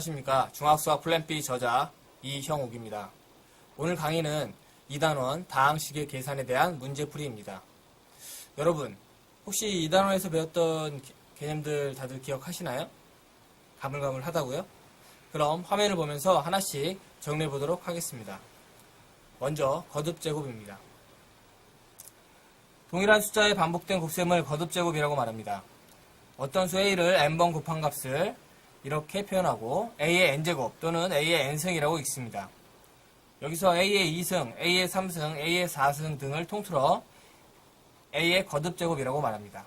안녕하십니까. 중학수학 플랜 B 저자 이형욱입니다. 오늘 강의는 2단원 다항식의 계산에 대한 문제풀이입니다. 여러분, 혹시 2단원에서 배웠던 개- 개념들 다들 기억하시나요? 가물가물 하다고요? 그럼 화면을 보면서 하나씩 정리해 보도록 하겠습니다. 먼저 거듭 제곱입니다. 동일한 숫자의 반복된 곱셈을 거듭 제곱이라고 말합니다. 어떤 수 a를 n번 곱한 값을 이렇게 표현하고 a의 n제곱 또는 a의 n승이라고 읽습니다. 여기서 a의 2승, a의 3승, a의 4승 등을 통틀어 a의 거듭제곱이라고 말합니다.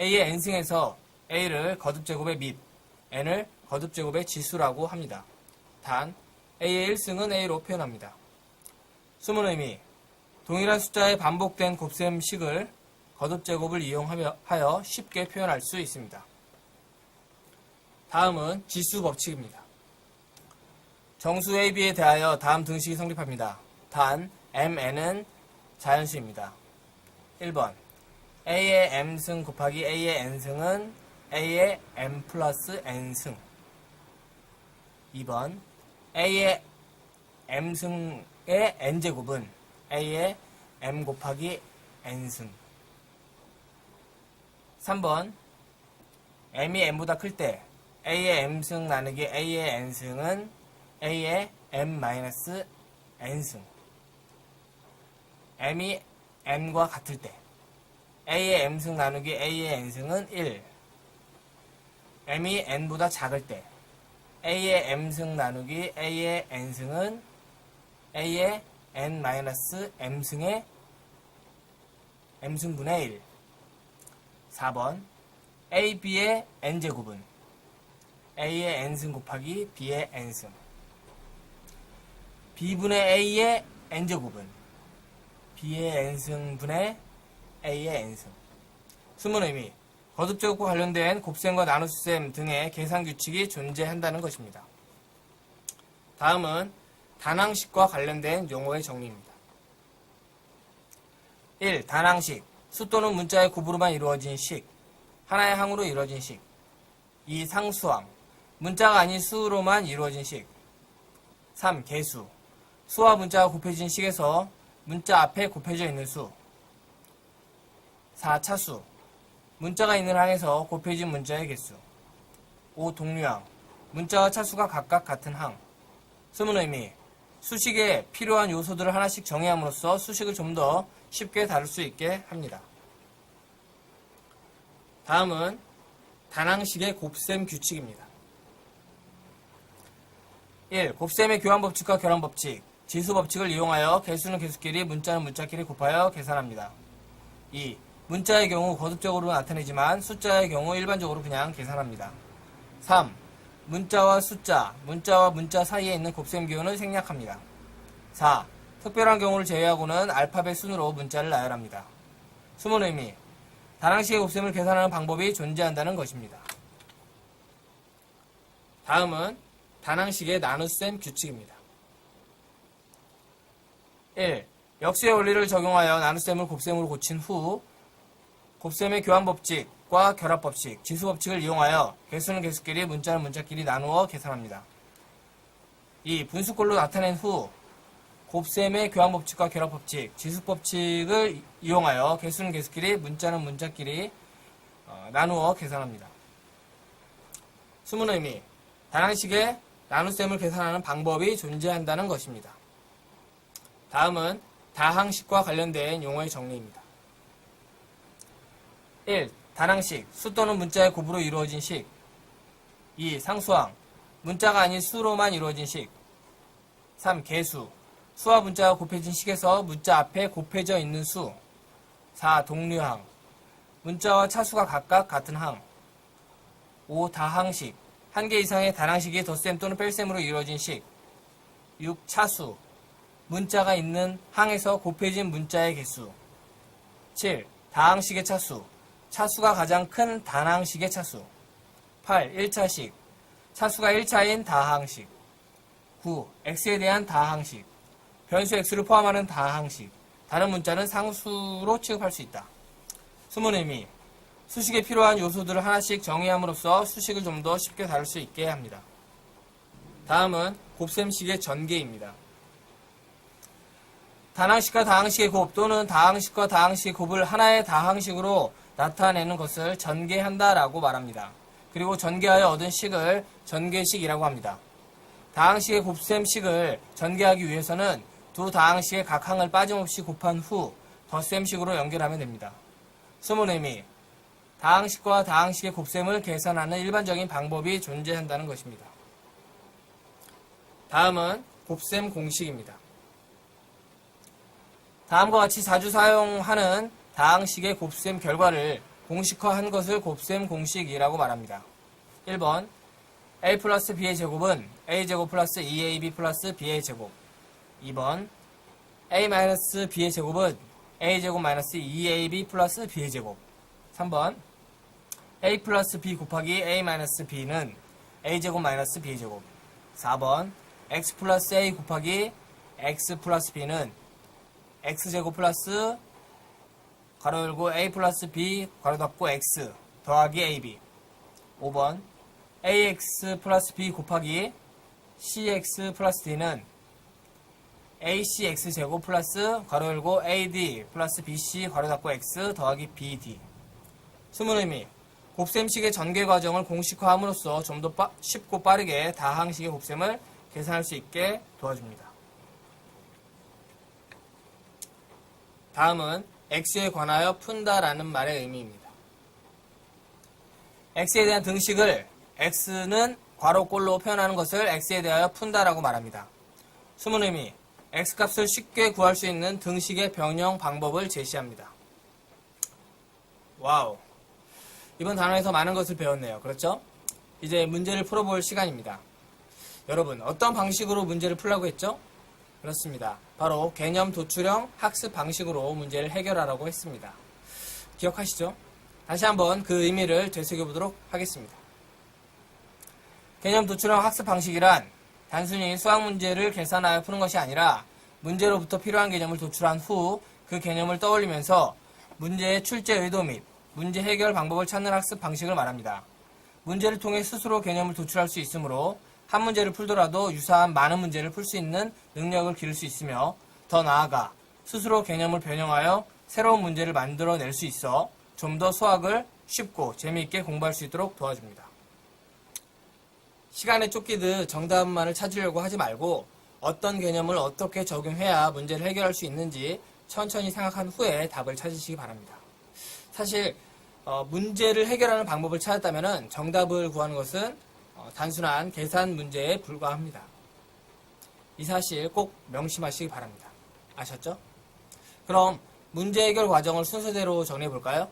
a의 n승에서 a를 거듭제곱의 밑, n을 거듭제곱의 지수라고 합니다. 단 a의 1승은 a로 표현합니다. 숨은 의미 동일한 숫자의 반복된 곱셈식을 거듭제곱을 이용하여 쉽게 표현할 수 있습니다. 다음은 지수 법칙입니다. 정수 AB에 대하여 다음 등식이 성립합니다. 단 MN은 자연수입니다. 1번 A의 M승 곱하기 A의 N승은 A의 M 플러스 N승 2번 A의 M승의 N제곱은 A의 M 곱하기 N승 3번 m이 n보다 클 때 a의 m승 나누기 a의 n승은 a의 m 마이너스 n승. M이 n과 같을 때 a의 m승 나누기 a의 n승은 1 m이 n보다 작을 때 a의 m승 나누기 a의 n승은 a의 n 마이너스 m승의 m승분의 1 4번. A, B의 n제곱은 A의 n승 곱하기 B의 n승 B분의 A의 n제곱은 B의 n승분의 A의 n승 숨은 의미 거듭 제곱과 관련된 곱셈과 나눗셈 등의 계산 규칙이 존재한다는 것입니다. 다음은 단항식과 관련된 용어의 정리입니다. 1. 단항식 수 또는 문자의 곱으로만 이루어진 식, 하나의 항으로 이루어진 식. 2. 상수항, 문자가 아닌 수로만 이루어진 식. 3. 개수, 수와 문자가 곱해진 식에서 문자 앞에 곱해져 있는 수. 4. 차수, 문자가 있는 항에서 곱해진 문자의 개수. 5. 동류항, 문자와 차수가 각각 같은 항. 숨은 의미, 수식에 필요한 요소들을 하나씩 정의함으로써 수식을 좀 더 쉽게 다룰 수 있게 합니다. 다음은 단항식의 곱셈 규칙입니다. 1. 곱셈의 교환 법칙과 결합 법칙, 지수 법칙을 이용하여 개수는 개수끼리, 문자는 문자끼리 곱하여 계산합니다. 2. 문자의 경우 거듭적으로 나타내지만 숫자의 경우 일반적으로 그냥 계산합니다. 3. 문자와 숫자, 문자와 문자 사이에 있는 곱셈 기호는 생략합니다. 4. 특별한 경우를 제외하고는 알파벳 순으로 문자를 나열합니다. 숨은 의미 단항식의 곱셈을 계산하는 방법이 존재한다는 것입니다. 다음은 단항식의 나눗셈 규칙입니다. 1. 역수의 원리를 적용하여 나눗셈을 곱셈으로 고친 후 곱셈의 교환 법칙과 결합 법칙, 지수 법칙을 이용하여 개수는 개수끼리, 문자는 문자끼리 나누어 계산합니다. 2. 분수꼴로 나타낸 후 곱셈의 교환 법칙과 결합 법칙, 지수 법칙을 이용하여 개수는 개수끼리, 문자는 문자끼리 어, 나누어 계산합니다. 숨은 의미, 단항식의 나눗셈을 계산하는 방법이 존재한다는 것입니다. 다음은 다항식과 관련된 용어의 정리입니다. 1. 단항식, 수 또는 문자의 곱으로 이루어진 식. 2. 상수항, 문자가 아닌 수로만 이루어진 식. 3. 개수, 수와 문자가 곱해진 식에서 문자 앞에 곱해져 있는 수. 4. 동류항. 문자와 차수가 각각 같은 항. 5. 다항식. 한 개 이상의 단항식이 덧셈 또는 뺄셈으로 이루어진 식. 6. 차수. 문자가 있는 항에서 곱해진 문자의 개수. 7. 다항식의 차수. 차수가 가장 큰 단항식의 차수. 8. 1차식. 차수가 1차인 다항식. 9. x에 대한 다항식. 변수 x를 포함하는 다항식. 다른 문자는 상수로 취급할 수 있다. 숨은 의미. 수식에 필요한 요소들을 하나씩 정의함으로써 수식을 좀 더 쉽게 다룰 수 있게 합니다. 다음은 곱셈식의 전개입니다. 단항식과 다항식의 곱 또는 다항식과 다항식의 곱을 하나의 다항식으로 나타내는 것을 전개한다라고 말합니다. 그리고 전개하여 얻은 식을 전개식이라고 합니다. 다항식의 곱셈식을 전개하기 위해서는 두 다항식의 각 항을 빠짐없이 곱한 후 덧셈식으로 연결하면 됩니다. 의미 다항식과 다항식의 곱셈을 계산하는 일반적인 방법이 존재한다는 것입니다. 다음은 곱셈 공식입니다. 다음과 같이 자주 사용하는 다항식의 곱셈 결과를 공식화한 것을 곱셈 공식이라고 말합니다. 1번 a 플러스 b의 제곱은 a제곱 플러스 2ab 플러스 b의 제곱 2번 a 마이너스 b의 제곱은 a제곱 마이너스 2ab 플러스 b의 제곱 3번 a 플러스 b 곱하기 a 마이너스 b는 a제곱 마이너스 b의 제곱. 4번 x 플러스 a 곱하기 x 플러스 b는 x제곱 플러스 가로 열고 a 플러스 b 가로 닫고 x 더하기 ab 5번 ax 플러스 b 곱하기 cx 플러스 d는 acx 제곱 플러스 가로 열고 ad 플러스 bc 가로 닫고 x 더하기 bd 숨은 의미 곱셈식의 전개 과정을 공식화함으로써 좀 더 쉽고 빠르게 다항식의 곱셈을 계산할 수 있게 도와줍니다. 다음은 x에 관하여 푼다라는 말의 의미입니다. x에 대한 등식을 x는 괄호꼴로 표현하는 것을 x에 대하여 푼다라고 말합니다. 숨은 의미 x값을 쉽게 구할 수 있는 등식의 변형 방법을 제시합니다. 와우. 이번 단원에서 많은 것을 배웠네요. 그렇죠? 이제 문제를 풀어볼 시간입니다. 여러분, 어떤 방식으로 문제를 풀라고 했죠? 그렇습니다. 바로 개념 도출형 학습 방식으로 문제를 해결하라고 했습니다. 기억하시죠? 다시 한번 그 의미를 되새겨보도록 하겠습니다. 개념 도출형 학습 방식이란 단순히 수학 문제를 계산하여 푸는 것이 아니라 문제로부터 필요한 개념을 도출한 후 그 개념을 떠올리면서 문제의 출제 의도 및 문제 해결 방법을 찾는 학습 방식을 말합니다. 문제를 통해 스스로 개념을 도출할 수 있으므로 한 문제를 풀더라도 유사한 많은 문제를 풀 수 있는 능력을 기를 수 있으며 더 나아가 스스로 개념을 변형하여 새로운 문제를 만들어낼 수 있어 좀 더 수학을 쉽고 재미있게 공부할 수 있도록 도와줍니다. 시간에 쫓기듯 정답만을 찾으려고 하지 말고 어떤 개념을 어떻게 적용해야 문제를 해결할 수 있는지 천천히 생각한 후에 답을 찾으시기 바랍니다. 사실 어, 문제를 해결하는 방법을 찾았다면 정답을 구하는 것은 어, 단순한 계산 문제에 불과합니다. 이 사실 꼭 명심하시기 바랍니다. 아셨죠? 그럼 문제 해결 과정을 순서대로 정리해 볼까요?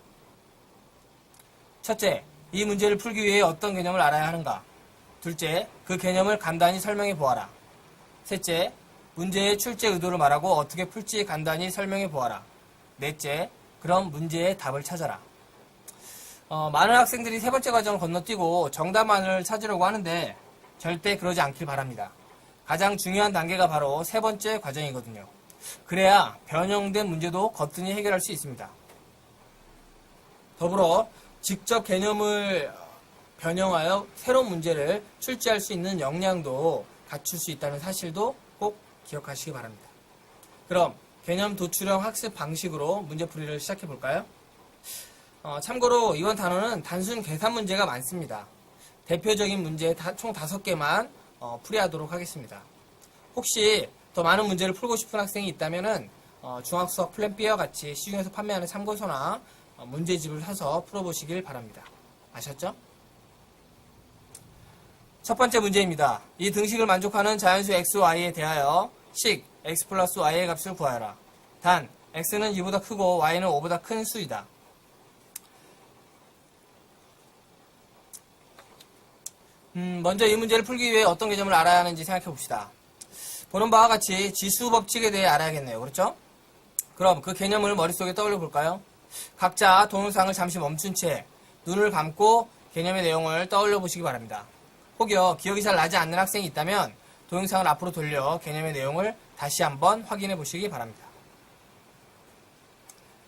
첫째, 이 문제를 풀기 위해 어떤 개념을 알아야 하는가? 둘째, 그 개념을 간단히 설명해 보아라. 셋째, 문제의 출제 의도를 말하고 어떻게 풀지 간단히 설명해 보아라. 넷째, 그럼 문제의 답을 찾아라. 어, 많은 학생들이 세 번째 과정을 건너뛰고 정답만을 찾으려고 하는데 절대 그러지 않길 바랍니다. 가장 중요한 단계가 바로 세 번째 과정이거든요. 그래야 변형된 문제도 거뜬히 해결할 수 있습니다. 더불어 직접 개념을 변형하여 새로운 문제를 출제할 수 있는 역량도 갖출 수 있다는 사실도 꼭 기억하시기 바랍니다. 그럼 개념 도출형 학습 방식으로 문제풀이를 시작해 볼까요? 어, 참고로 이번 단어는 단순 계산 문제가 많습니다. 대표적인 문제 다, 총 5개만 어, 풀이하도록 하겠습니다. 혹시 더 많은 문제를 풀고 싶은 학생이 있다면 어, 중학수학 플랜 B와 같이 시중에서 판매하는 참고서나 어, 문제집을 사서 풀어보시길 바랍니다. 아셨죠? 첫 번째 문제입니다. 이 등식을 만족하는 자연수 x, y에 대하여 식 x 플러스 y의 값을 구하여라. 단 x는 2보다 크고 y는 5보다 큰 수이다. 음, 먼저 이 문제를 풀기 위해 어떤 개념을 알아야 하는지 생각해 봅시다. 보는 바와 같이 지수 법칙에 대해 알아야겠네요. 그렇죠? 그럼 그 개념을 머릿속에 떠올려 볼까요? 각자 동영상을 잠시 멈춘 채 눈을 감고 개념의 내용을 떠올려 보시기 바랍니다. 혹여 기억이 잘 나지 않는 학생이 있다면 동영상을 앞으로 돌려 개념의 내용을 다시 한번 확인해 보시기 바랍니다.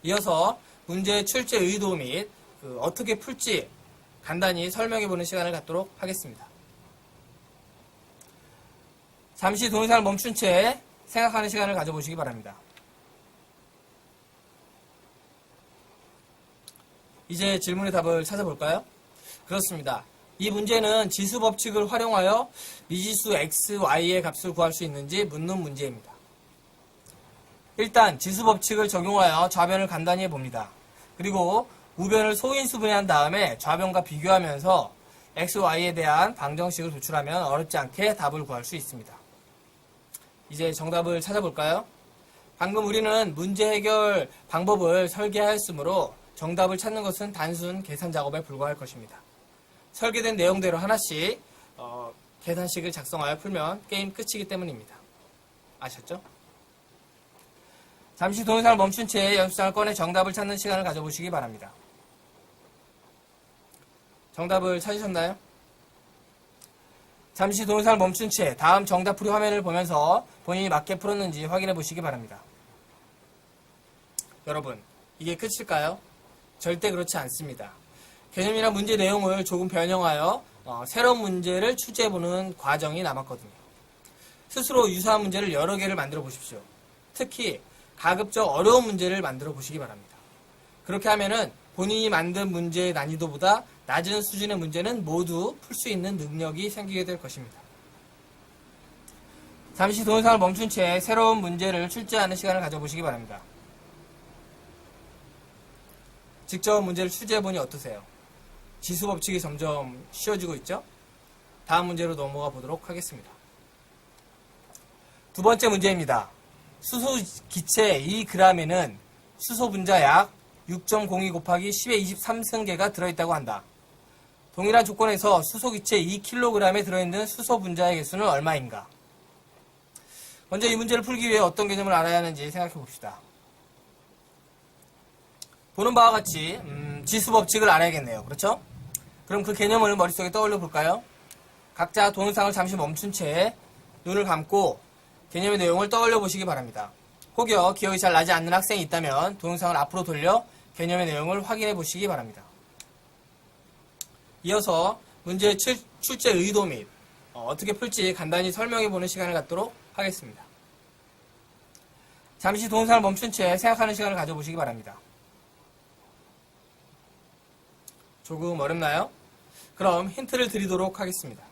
이어서 문제의 출제 의도 및 그 어떻게 풀지 간단히 설명해 보는 시간을 갖도록 하겠습니다. 잠시 동영상을 멈춘 채 생각하는 시간을 가져보시기 바랍니다. 이제 질문의 답을 찾아볼까요? 그렇습니다. 이 문제는 지수 법칙을 활용하여 미지수 x, y의 값을 구할 수 있는지 묻는 문제입니다. 일단 지수 법칙을 적용하여 좌변을 간단히 해봅니다. 그리고 우변을 소인수 분해한 다음에 좌변과 비교하면서 x, y에 대한 방정식을 도출하면 어렵지 않게 답을 구할 수 있습니다. 이제 정답을 찾아볼까요? 방금 우리는 문제 해결 방법을 설계하였으므로 정답을 찾는 것은 단순 계산 작업에 불과할 것입니다. 설계된 내용대로 하나씩 어, 계산식을 작성하여 풀면 게임 끝이기 때문입니다. 아셨죠? 잠시 동영상을 멈춘 채 연습장을 꺼내 정답을 찾는 시간을 가져보시기 바랍니다. 정답을 찾으셨나요? 잠시 동영상을 멈춘 채 다음 정답 풀이 화면을 보면서 본인이 맞게 풀었는지 확인해 보시기 바랍니다. 여러분, 이게 끝일까요? 절대 그렇지 않습니다. 개념이나 문제 내용을 조금 변형하여 어, 새로운 문제를 출제해보는 과정이 남았거든요. 스스로 유사한 문제를 여러 개를 만들어 보십시오. 특히 가급적 어려운 문제를 만들어 보시기 바랍니다. 그렇게 하면은 본인이 만든 문제의 난이도보다 낮은 수준의 문제는 모두 풀 수 있는 능력이 생기게 될 것입니다. 잠시 동영상을 멈춘 채 새로운 문제를 출제하는 시간을 가져보시기 바랍니다. 직접 문제를 출제해보니 어떠세요? 지수 법칙이 점점 쉬워지고 있죠? 다음 문제로 넘어가 보도록 하겠습니다. 두 번째 문제입니다. 수소 기체 2g에는 수소 분자 약 6.02 곱하기 10의 23승계가 들어있다고 한다. 동일한 조건에서 수소 기체 2kg에 들어있는 수소 분자의 개수는 얼마인가? 먼저 이 문제를 풀기 위해 어떤 개념을 알아야 하는지 생각해 봅시다. 보는 바와 같이 음, 지수 법칙을 알아야겠네요. 그렇죠? 그럼 그 개념을 머릿속에 떠올려 볼까요? 각자 동영상을 잠시 멈춘 채 눈을 감고 개념의 내용을 떠올려 보시기 바랍니다. 혹여 기억이 잘 나지 않는 학생이 있다면 동영상을 앞으로 돌려 개념의 내용을 확인해 보시기 바랍니다. 이어서 문제의 출, 출제 의도 및 어, 떻게 풀지 간단히 설명해 보는 시간을 갖도록 하겠습니다. 잠시 동영상을 멈춘 채 생각하는 시간을 가져보시기 바랍니다. 조금 어렵나요? 그럼 힌트를 드리도록 하겠습니다.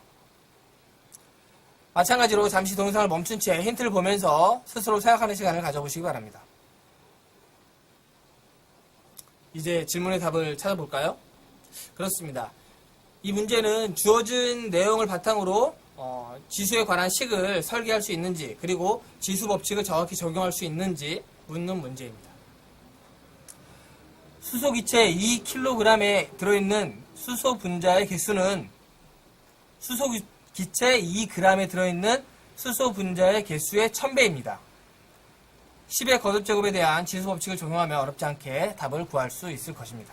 마찬가지로 잠시 동영상을 멈춘 채 힌트를 보면서 스스로 생각하는 시간을 가져보시기 바랍니다. 이제 질문의 답을 찾아볼까요? 그렇습니다. 이 문제는 주어진 내용을 바탕으로 어, 지수에 관한 식을 설계할 수 있는지 그리고 지수 법칙을 정확히 적용할 수 있는지 묻는 문제입니다. 수소 기체 2kg에 들어있는 수소 분자의 개수는 수소 기체 2g에 들어있는 수소 분자의 개수의 1000배입니다. 10의 거듭 제곱에 대한 지수 법칙을 적용하면 어렵지 않게 답을 구할 수 있을 것입니다.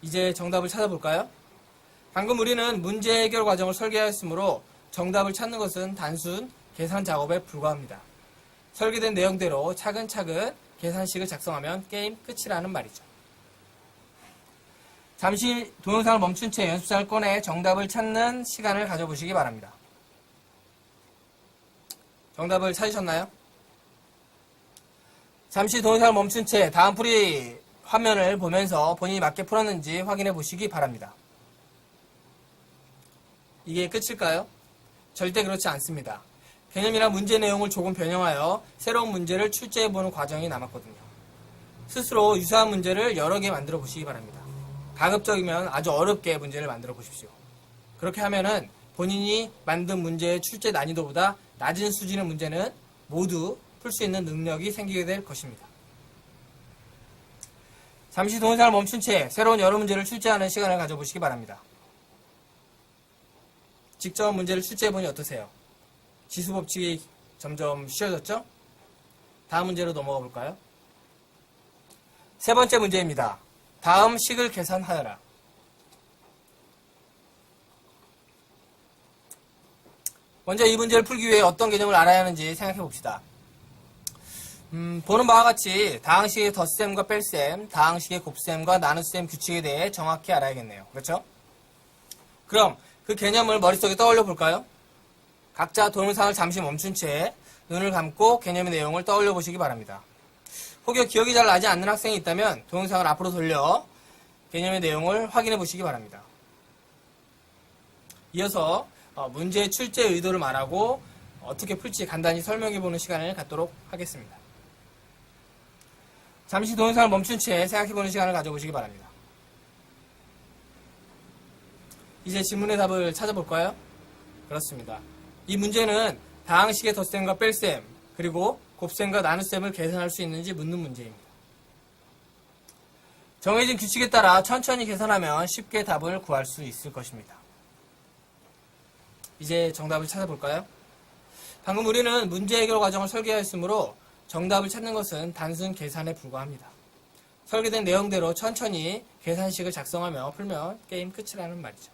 이제 정답을 찾아볼까요? 방금 우리는 문제 해결 과정을 설계하였으므로 정답을 찾는 것은 단순 계산 작업에 불과합니다. 설계된 내용대로 차근차근 계산식을 작성하면 게임 끝이라는 말이죠. 잠시 동영상을 멈춘 채 연습장을 꺼내 정답을 찾는 시간을 가져보시기 바랍니다. 정답을 찾으셨나요? 잠시 동영상을 멈춘 채 다음 풀이 화면을 보면서 본인이 맞게 풀었는지 확인해 보시기 바랍니다. 이게 끝일까요? 절대 그렇지 않습니다. 개념이나 문제 내용을 조금 변형하여 새로운 문제를 출제해보는 과정이 남았거든요. 스스로 유사한 문제를 여러 개 만들어 보시기 바랍니다. 가급적이면 아주 어렵게 문제를 만들어 보십시오. 그렇게 하면은 본인이 만든 문제의 출제 난이도보다 낮은 수준의 문제는 모두 풀 수 있는 능력이 생기게 될 것입니다. 잠시 동영상을 멈춘 채 새로운 여러 문제를 출제하는 시간을 가져보시기 바랍니다. 직접 문제를 출제해보니 어떠세요? 지수 법칙이 점점 쉬워졌죠? 다음 문제로 넘어가 볼까요? 세 번째 문제입니다. 다음 식을 계산하여라. 먼저 이 문제를 풀기 위해 어떤 개념을 알아야 하는지 생각해 봅시다. 음, 보는 바와 같이 다항식의 덧셈과 뺄셈, 다항식의 곱셈과 나눗셈 규칙에 대해 정확히 알아야겠네요. 그렇죠? 그럼 그 개념을 머릿속에 떠올려 볼까요? 각자 동영상을 잠시 멈춘 채 눈을 감고 개념의 내용을 떠올려 보시기 바랍니다. 혹여 기억이 잘 나지 않는 학생이 있다면 동영상을 앞으로 돌려 개념의 내용을 확인해 보시기 바랍니다. 이어서 어, 문제의 출제 의도를 말하고 어떻게 풀지 간단히 설명해 보는 시간을 갖도록 하겠습니다. 잠시 동영상을 멈춘 채 생각해 보는 시간을 가져보시기 바랍니다. 이제 질문의 답을 찾아볼까요? 그렇습니다. 이 문제는 다항식의 덧셈과 뺄셈, 그리고 곱셈과 나눗셈을 계산할 수 있는지 묻는 문제입니다. 정해진 규칙에 따라 천천히 계산하면 쉽게 답을 구할 수 있을 것입니다. 이제 정답을 찾아볼까요? 방금 우리는 문제 해결 과정을 설계하였으므로 정답을 찾는 것은 단순 계산에 불과합니다. 설계된 내용대로 천천히 계산식을 작성하며 풀면 게임 끝이라는 말이죠.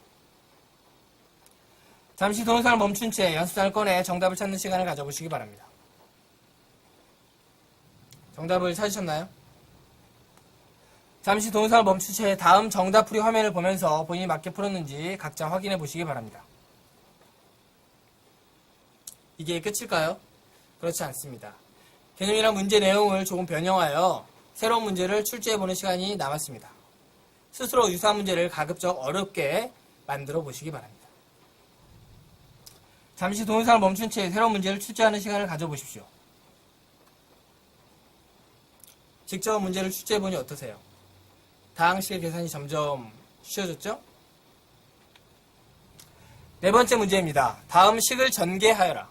잠시 동영상을 멈춘 채 연습장을 꺼내 정답을 찾는 시간을 가져보시기 바랍니다. 정답을 찾으셨나요? 잠시 동영상을 멈춘 채 다음 정답 풀이 화면을 보면서 본인이 맞게 풀었는지 각자 확인해 보시기 바랍니다. 이게 끝일까요? 그렇지 않습니다. 개념이랑 문제 내용을 조금 변형하여 새로운 문제를 출제해 보는 시간이 남았습니다. 스스로 유사한 문제를 가급적 어렵게 만들어 보시기 바랍니다. 잠시 동영상을 멈춘 채 새로운 문제를 출제하는 시간을 가져보십시오. 직접 문제를 출제해보니 어떠세요? 다항식의 계산이 점점 쉬워졌죠? 네 번째 문제입니다. 다음 식을 전개하여라.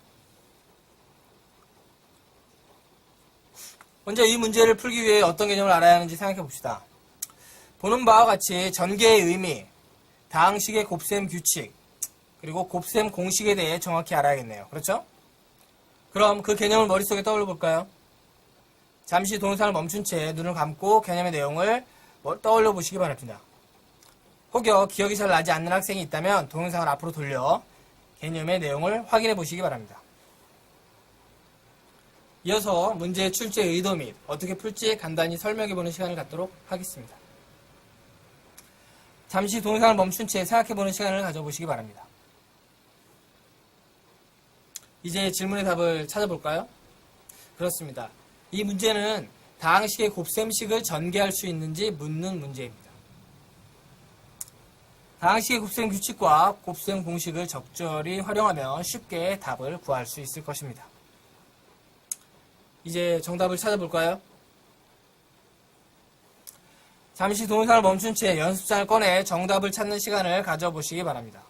먼저 이 문제를 풀기 위해 어떤 개념을 알아야 하는지 생각해 봅시다. 보는 바와 같이 전개의 의미, 다항식의 곱셈 규칙, 그리고 곱셈 공식에 대해 정확히 알아야겠네요. 그렇죠? 그럼 그 개념을 머릿속에 떠올려 볼까요? 잠시 동영상을 멈춘 채 눈을 감고 개념의 내용을 뭐 떠올려 보시기 바랍니다. 혹여 기억이 잘 나지 않는 학생이 있다면 동영상을 앞으로 돌려 개념의 내용을 확인해 보시기 바랍니다. 이어서 문제의 출제 의도 및 어떻게 풀지 간단히 설명해 보는 시간을 갖도록 하겠습니다. 잠시 동영상을 멈춘 채 생각해 보는 시간을 가져보시기 바랍니다. 이제 질문의 답을 찾아볼까요? 그렇습니다. 이 문제는 다항식의 곱셈식을 전개할 수 있는지 묻는 문제입니다. 다항식의 곱셈 규칙과 곱셈 공식을 적절히 활용하면 쉽게 답을 구할 수 있을 것입니다. 이제 정답을 찾아볼까요? 잠시 동영상을 멈춘 채 연습장을 꺼내 정답을 찾는 시간을 가져보시기 바랍니다.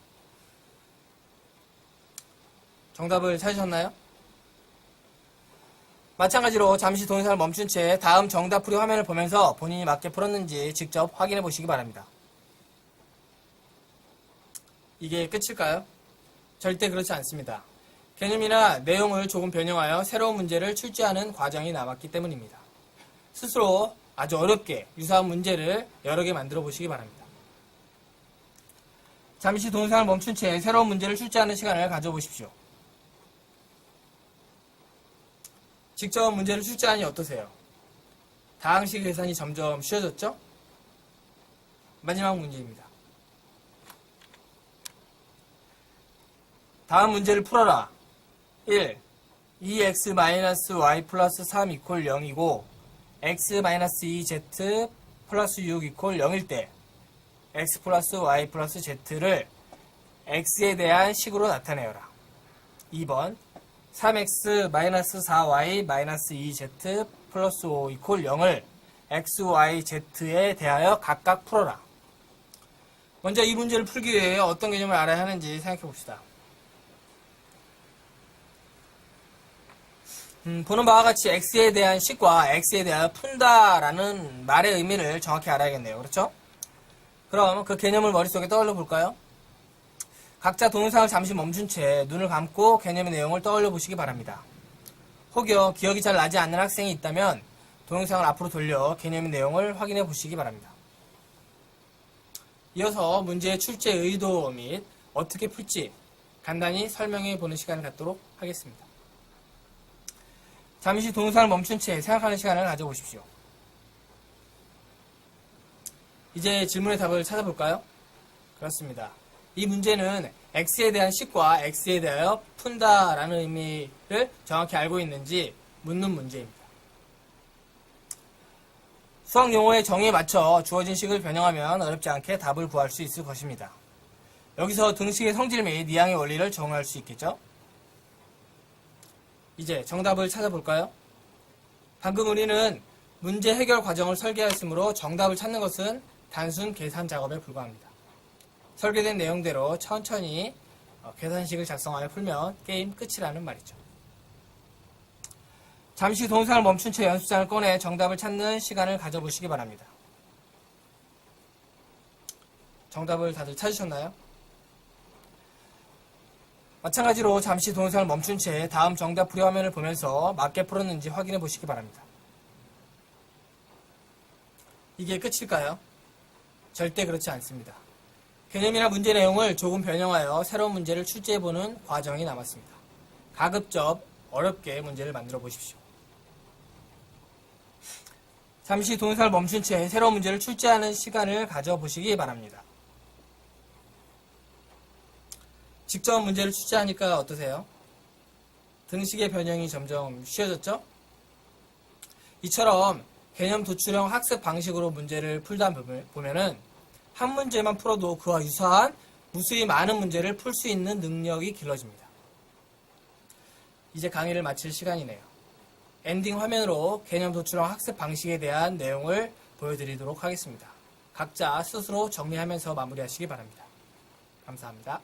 정답을 찾으셨나요? 마찬가지로 잠시 동영상을 멈춘 채 다음 정답 풀이 화면을 보면서 본인이 맞게 풀었는지 직접 확인해 보시기 바랍니다. 이게 끝일까요? 절대 그렇지 않습니다. 개념이나 내용을 조금 변형하여 새로운 문제를 출제하는 과정이 남았기 때문입니다. 스스로 아주 어렵게 유사한 문제를 여러 개 만들어 보시기 바랍니다. 잠시 동영상을 멈춘 채 새로운 문제를 출제하는 시간을 가져보십시오. 직접 문제를 출제하니 어떠세요? 다항식 계산이 점점 쉬워졌죠? 마지막 문제입니다. 다음 문제를 풀어라. 1. 2x-y 플러스 3 이퀄 0이고 x-2z 플러스 6 이퀄 0일 때 x 플러스 y 플러스 z를 x에 대한 식으로 나타내어라. 2번 3x-4y-2z 플러스 5 이퀄 0을 x, y, z에 대하여 각각 풀어라. 먼저 이 문제를 풀기 위해 어떤 개념을 알아야 하는지 생각해 봅시다. 음, 보는 바와 같이 x에 대한 식과 x에 대하여 푼다라는 말의 의미를 정확히 알아야겠네요. 그렇죠? 그럼 그 개념을 머릿속에 떠올려 볼까요? 각자 동영상을 잠시 멈춘 채 눈을 감고 개념의 내용을 떠올려 보시기 바랍니다. 혹여 기억이 잘 나지 않는 학생이 있다면 동영상을 앞으로 돌려 개념의 내용을 확인해 보시기 바랍니다. 이어서 문제의 출제 의도 및 어떻게 풀지 간단히 설명해 보는 시간을 갖도록 하겠습니다. 잠시 동영상을 멈춘 채 생각하는 시간을 가져보십시오. 이제 질문의 답을 찾아볼까요? 그렇습니다. 이 문제는 x에 대한 식과 x에 대하여 푼다라는 의미를 정확히 알고 있는지 묻는 문제입니다. 수학 용어의 정의에 맞춰 주어진 식을 변형하면 어렵지 않게 답을 구할 수 있을 것입니다. 여기서 등식의 성질 및 니항의 원리를 정할 수 있겠죠? 이제 정답을 찾아볼까요? 방금 우리는 문제 해결 과정을 설계하였으므로 정답을 찾는 것은 단순 계산 작업에 불과합니다. 설계된 내용대로 천천히 어, 계산식을 작성하여 풀면 게임 끝이라는 말이죠. 잠시 동영상을 멈춘 채 연습장을 꺼내 정답을 찾는 시간을 가져보시기 바랍니다. 정답을 다들 찾으셨나요? 마찬가지로 잠시 동영상을 멈춘 채 다음 정답 풀이 화면을 보면서 맞게 풀었는지 확인해 보시기 바랍니다. 이게 끝일까요? 절대 그렇지 않습니다. 개념이나 문제 내용을 조금 변형하여 새로운 문제를 출제해보는 과정이 남았습니다. 가급적 어렵게 문제를 만들어 보십시오. 잠시 동영상을 멈춘 채 새로운 문제를 출제하는 시간을 가져보시기 바랍니다. 직접 문제를 출제하니까 어떠세요? 등식의 변형이 점점 쉬워졌죠? 이처럼 개념 도출형 학습 방식으로 문제를 풀다 보면은 한 문제만 풀어도 그와 유사한 무수히 많은 문제를 풀 수 있는 능력이 길러집니다. 이제 강의를 마칠 시간이네요. 엔딩 화면으로 개념 도출형 학습 방식에 대한 내용을 보여드리도록 하겠습니다. 각자 스스로 정리하면서 마무리하시기 바랍니다. 감사합니다.